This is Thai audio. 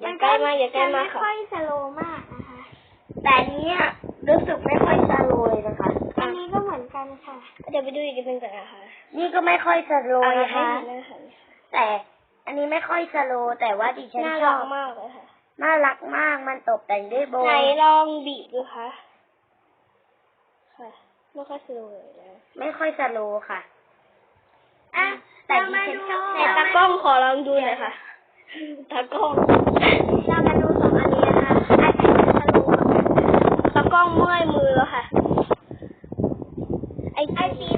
อย่าใกล้มากอย่าใกล้มากไม่ค่ะค่อยสโลว์มากนะคะ แต่อันเนี้ยรู้สึกไม่ค่อยสโลว์เลยนะคะ อันนี้ก็เหมือนกันค่ะ เดี๋ยวไปดูอีกนิดนึงก่อนนะคะ นี่ก็ไม่ค่อยสโลว์อ่านะให้คะเห็นหน้าค่ะแต่อันนี้ไม่ค่อยสโลว์แต่ว่าดิฉันน่าชรัอกบมากเลยค่ะ น่ารักมากมันตกแต่งด้วยโบไหนลองบีบดูคะค่ะ ไม่ค่อยสวยเลยนะ ไม่ค่อยสโลว์ค่ะอะ แต่เราดิมาฉันดูชอบแต่ตากล้องขอลองดูหน่อยค่ะตากล้องเรามาดูสองอันนี้นะคะอันไหนจะสโลว์กว่ากันตากล้องเมื่อยมือแล้วค่ะ ไอไอติมนะคะ